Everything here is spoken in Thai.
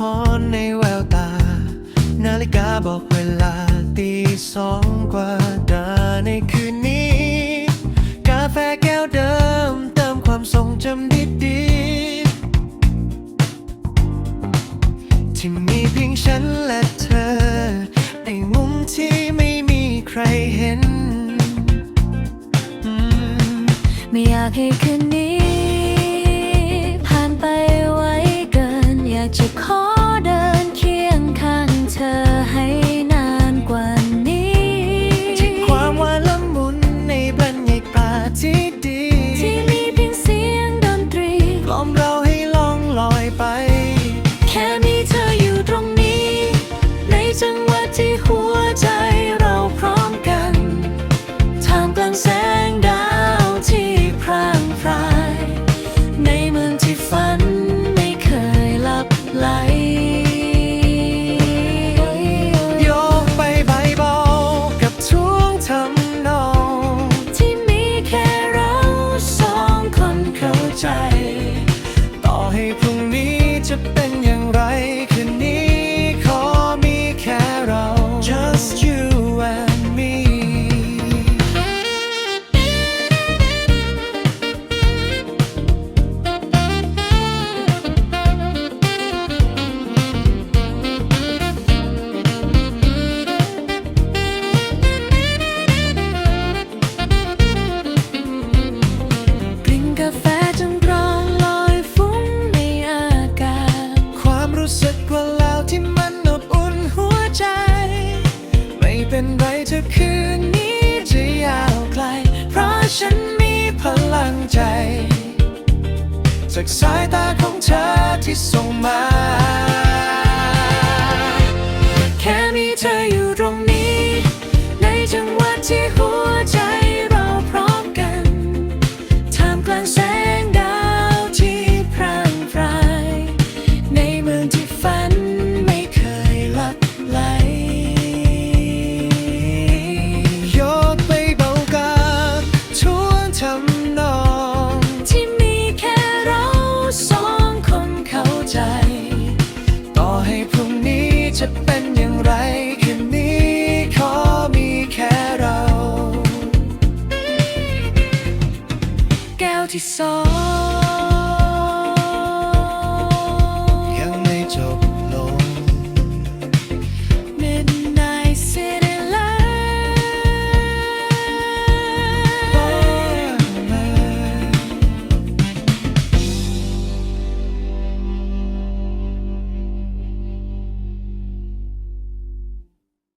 ในแววตา นาฬิกาบอกเวลาตีสองกว่าดาในคืนนี้ กาแฟแก้วเดิมเติมความทรงจำดีๆที่มีเพียงฉันและเธอ ในมุมที่ไม่มีใครเห็นมไม่อยากให้คืนนี้ ผ่านไปไวเกิน อยากจะขอ ไป แค่มีเธออยู่ตรงนี้ ในจังหวะที่หัวใจเราพร้อมกันท่ามกลางแสงดาวที่พร่างพราย ในเมืองที่ฝันไม่เคยหลับไหล โยกไปใบเบากับช่วงทำนองที่มีแค่เราสองคนเข้าใจ จะเป็นอย่างไรขึ้น คืนนี้จะยาวไกล เพราะฉันมีพลังใจ จากสายตาของเธอที่ส่งมา จะเป็นอย่างไรคืนนี้ขอมีแค่เรา แก้วที่สอง